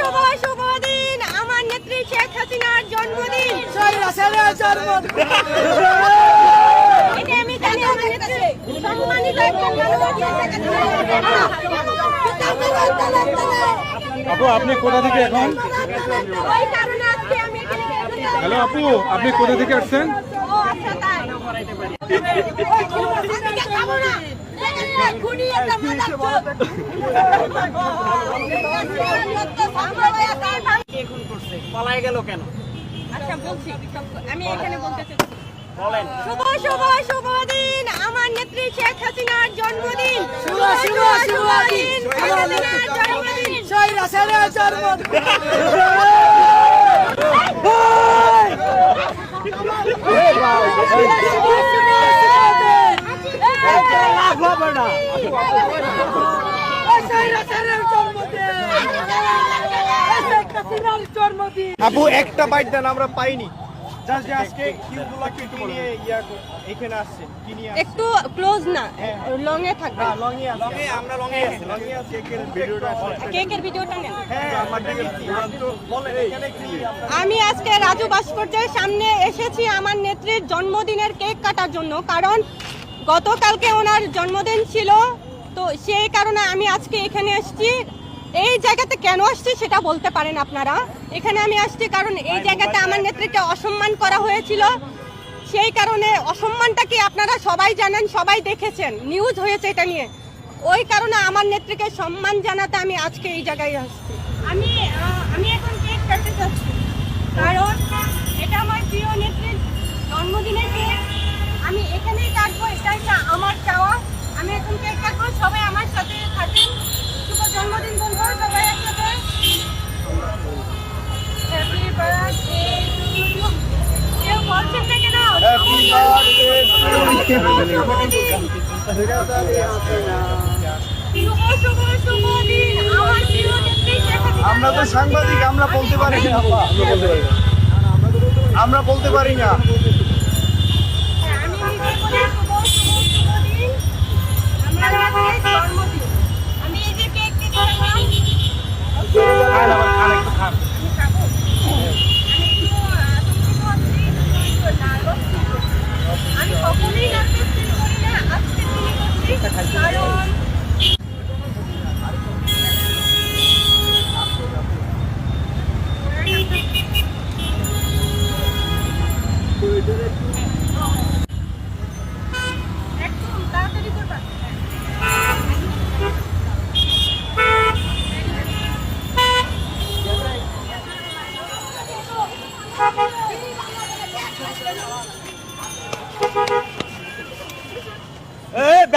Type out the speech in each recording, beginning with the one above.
শুভ শুভ দিন আমার নেত্রী শেখ হাসিনার জন্মদিন। এটা আমি জানি আমার নেত্রী সম্মানিত একজন আপু আপনি কোথা থেকে এখন? ওই কারণে আজকে আমি এখানে হ্যালো আপু আপনি কোথা থেকে আসছেন? ও আচ্ছা তাই। আচ্ছা বলছি আমি এখানে শুভ শুভ আমার নেত্রী শেখ হাসিনার জন্মদিন শুভ, জন্মদিন আপু একটা বাইট দেন আমরা পাইনি। ইয়া একটু ক্লোজ না লং এ থাকবে। হ্যাঁ লং এ আমরা লং এ আছি। লং এ আছি। কেকের ভিডিওটা কেকের ভিডিওটা নেন। হ্যাঁ আমরা দেখছি তো। বলেন এখানে কি আপনারা আমি আজকে রাজু ভাস্কর্যের সামনে এসেছি আমার নেত্রীর জন্মদিনের কেক কাটার জন্য কারণ গতকালকে ওনার জন্মদিন ছিল। তো সেই কারণে আমি আজকে এখানে এসেছি। এই জায়গাতে কেন আসছি সেটা বলতে পারেন আপনারা? এখানে আমি আসছি কারণ এই জায়গাতে আমার নেত্রীকে অসম্মান করা হয়েছিল। সেই কারণে অসম্মানটা কি আপনারা সবাই জানেন সবাই দেখেছেন? নিউজ হয়েছে এটা নিয়ে। ওই কারণে আমার নেত্রীকে সম্মান জানাতে আমি আজকে এই জায়গায় আসছি। আমার তো সাংবাদিক আমরা বলতে পারি না। আমরা বলতে পারি না।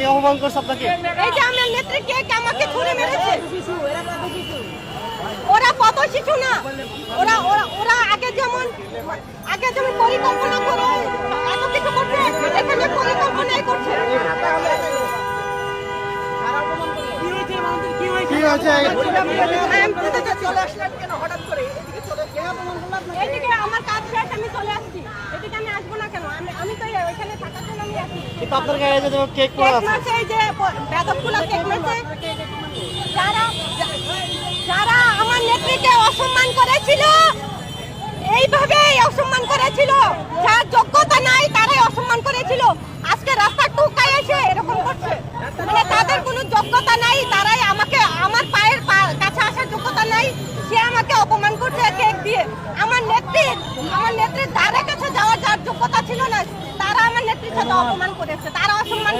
কে অপমান করছ আপনাকে? এই যে আমার নেত্রী কে আমাকে ছুড়ে মেরেছে? ওরা কত শিশু না? ওরা ওরা ওরা আগে যেমন আগে যেমন পরিকল্পনা করে এত কিছু করছে এখানে পরিকল্পনাই করছে। কি হয়েছে? এদিকে আমার কাজ শেষ আমি চলে আসছি এদিকে আমি আসব না কেন আমি আমি তো ওইখানে থাকার জন্য আমি আসি কিন্তু আপনার গায়ে যে কেক কেক মারছে এই যে বেদবগুলো কেক মারছে যারা যারা আমার নেত্রীকে অসম্মান করেছিল এইভাবেই অসম্মান করেছিল। যার যোগ্যতা নাই তারাই অসম্মান করেছিল। আজকে রাস্তা টুকায় এসে এরকম করছে। মানে তাদের কোনো যোগ্যতা নাই তারাই আমাকে আমার পায়ের কাছে আসার যোগ্যতা নাই সে আমাকে অপমান করছে। দিয়ে আমার নেত্রীর আমার নেত্রীর দ্বারের কাছে যাওয়ার যার যোগ্যতা ছিল না, তারা আমার নেত্রীর সাথে অপমান করেছে, তারা অসম্মান